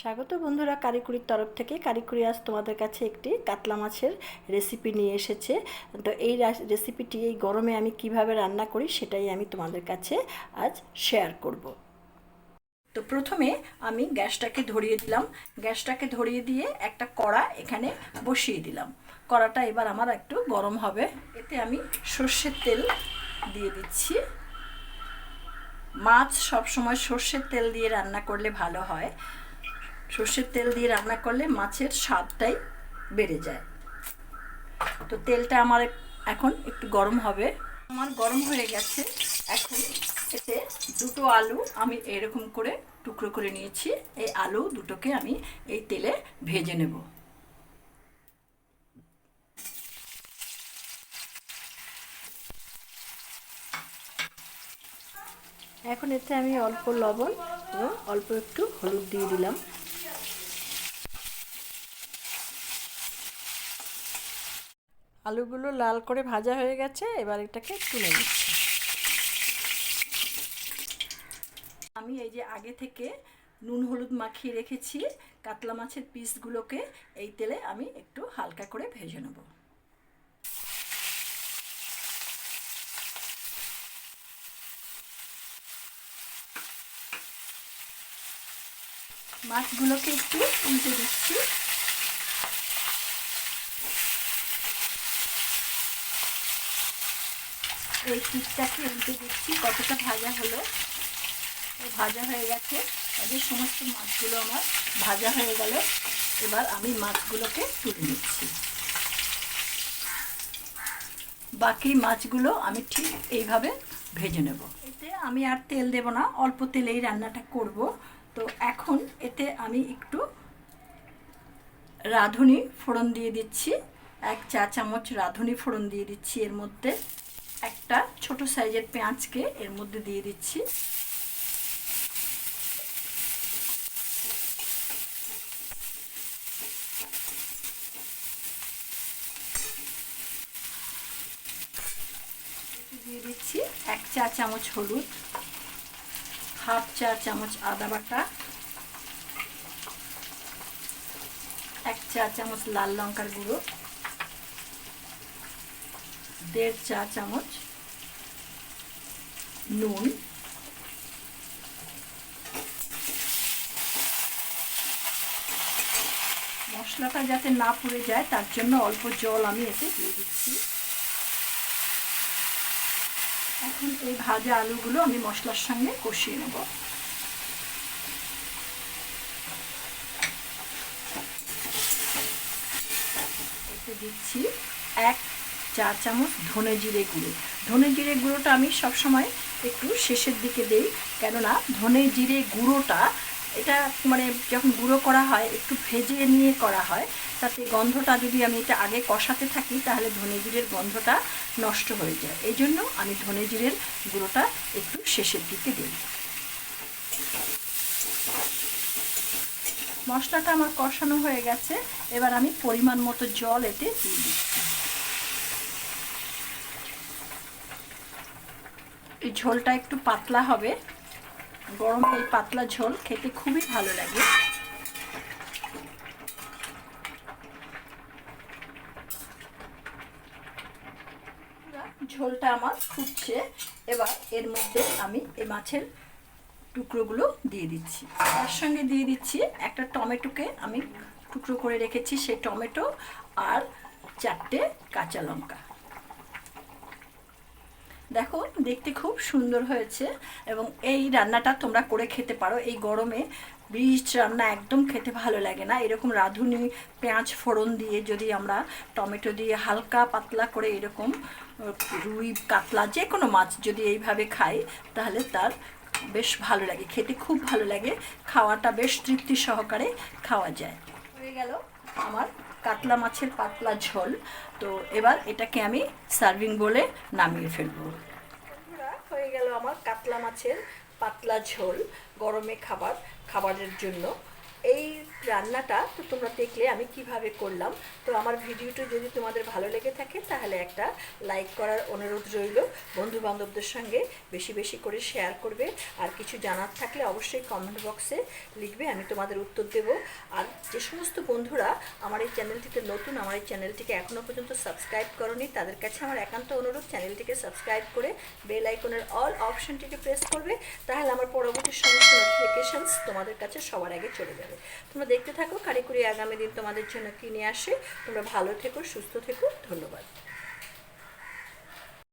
স্বাগত বন্ধুরা, কারিকুরির তরফ থেকে। কারিকুরি আজ তোমাদের কাছে একটি কাতলা মাছের রেসিপি নিয়ে এসেছে। তো এই রেসিপিটি এই গরমে আমি কীভাবে রান্না করি সেটাই আমি তোমাদের কাছে আজ শেয়ার করব। তো প্রথমে আমি গ্যাসটাকে ধরিয়ে দিলাম। গ্যাসটাকে ধরিয়ে দিয়ে একটা কড়া এখানে বসিয়ে দিলাম। কড়াটা এবার আমার একটু গরম হবে। এতে আমি সর্ষের তেল দিয়ে দিচ্ছি। মাছ সবসময় সর্ষের তেল দিয়ে রান্না করলে ভালো হয়। সর্ষের তেল দিয়ে রান্না করলে মাছের স্বাদটাই বেড়ে যায়। তো তেলটা আমার এখন একটু গরম হবে। আমার গরম হয়ে গেছে। এখন এতে দুটো আলু আমি এরকম করে টুকরো করে নিয়েছি। এই আলু দুটোকে আমি এই তেলে ভেজে নেব। এখন এতে আমি অল্প লবণ এবং অল্প একটু হলুদ দিয়ে দিলাম। আলুগুলো লাল করে ভাজা হয়ে গেছে, এবার এটাকে তুলে নিচ্ছি। আমি এই যে আগে থেকে নুন হলুদ মাখিয়ে রেখেছি, কাতলা মাছের পিসগুলোকে, এই তেলে আমি একটু হালকা করে ভেজে নেব। মাছগুলোকে একটু উল্টে দিচ্ছি। এই পিঠটাকে উল্টে দিচ্ছি, কতটা ভাজা হলো? ভাজা হয়ে গেছে। এদের সমস্ত মাছগুলো আমার ভাজা হয়ে গেল, এবার আমি মাছগুলোকে তুলে নিচ্ছি। বাকি মাছগুলো আমি ঠিক এইভাবে ভেজে নেব। এতে আমি আর তেল দেব না, অল্প তেলেই রান্নাটা করব। তো এখন এতে আমি একটু রাঁধুনি ফোড়ন দিয়ে দিচ্ছি, এক চা চামচ রাঁধুনি ফোড়ন দিয়ে দিচ্ছি এর মধ্যে। একটা ছোট সাইজের পেঁয়াজকে এর মধ্যে দিয়ে দিচ্ছি। দিয়ে দিচ্ছি এক চা চামচ হলুদ, হাফ চা চামচ আদা বাটা, এক চা চামচ লাল লঙ্কার গুঁড়ো দেড় চা চামচ নুন। মশলাটা যাতে না পুড়ে যায়, তার জন্য অল্প জল আমি এতে দিয়ে দিচ্ছি। এখন এই ভাজা আলুগুলো আমি মশলার সঙ্গে কষিয়ে নেব। এতে দিচ্ছি এক চা চামচ ধনে জিরে গুঁড়ো। ধনে জিরে গুঁড়োটা আমি সবসময় একটু শেষের দিকে দেই, কেননা ধনে জিরে গুঁড়োটা এটা মানে যখন গুঁড়ো করা হয়, একটু ভেজে নিয়ে করা হয়, তাতে গন্ধটা যদি আমি এটা আগে কষাতে থাকি, তাহলে ধনে জিরের গন্ধটা নষ্ট হয়ে যায়। এই জন্য আমি ধনে জিরের গুঁড়োটা একটু শেষের দিকে দিই। মশলাটা আমার কষানো হয়ে গেছে। এবার আমি পরিমাণ মতো জল এতে দিয়ে দিচ্ছি। এই ঝোলটা একটু পাতলা হবে। গরমে এই পাতলা ঝোল খেতে খুবই ভালো লাগে। ঝোলটা আমার ফুটছে। এবার এর মধ্যে আমি এই মাছের টুকরোগুলো দিয়ে দিচ্ছি। তার সঙ্গে দিয়ে দিচ্ছি একটা টমেটোকে আমি টুকরো করে রেখেছি সেই টমেটো আর চারটে কাঁচা লঙ্কা। দেখো, দেখতে খুব সুন্দর হয়েছে এবং এই রান্নাটা তোমরা করে খেতে পারো। এই গরমে ব্রিজ রান্না একদম খেতে ভালো লাগে না। এরকম রাঁধুনি, পেঁয়াজ ফোড়ন দিয়ে যদি আমরা টমেটো দিয়ে হালকা পাতলা করে এরকম রুই, কাতলা যে কোনো মাছ যদি এইভাবে খাই, তাহলে তার বেশ ভালো লাগে। খেতে খুব ভালো লাগে। খাওয়াটা বেশ তৃপ্তি সহকারে খাওয়া যায়। হয়ে গেল আমার কাতলা মাছের পাতলা ঝোল। তো এবার এটাকে আমি সার্ভিং বলে নামিয়ে ফেলব। হয়ে গেল আমার কাতলা মাছের পাতলা ঝোল, গরমে খাবার, খাবারের জন্য। এই রান্নাটা তো তোমরা দেখলে আমি কীভাবে করলাম। তো আমার ভিডিওটি যদি তোমাদের ভালো লেগে থাকে, তাহলে একটা লাইক করার অনুরোধ রইল। বন্ধু বান্ধবদের সঙ্গে বেশি বেশি করে শেয়ার করবে। আর কিছু জানার থাকলে অবশ্যই কমেন্ট বক্সে লিখবে, আমি তোমাদের উত্তর দেব। আর যে সমস্ত বন্ধুরা আমার এই চ্যানেলটিতে নতুন, আমার এই চ্যানেলটিকে এখনও পর্যন্ত সাবস্ক্রাইব করনি, তাদের কাছে আমার একান্ত অনুরোধ চ্যানেলটিকে সাবস্ক্রাইব করে বেল আইকনের অল অপশনটিকে প্রেস করবে। তাহলে আমার পরবর্তী সমস্ত তোমাদের কাছে সবার আগে চলে যাবে। তোমরা দেখতে থাকো, কারিকুরি আগামী দিন তোমাদের জন্য কিনে আসে। তোমরা ভালো থেকো, সুস্থ থেকো, ধন্যবাদ।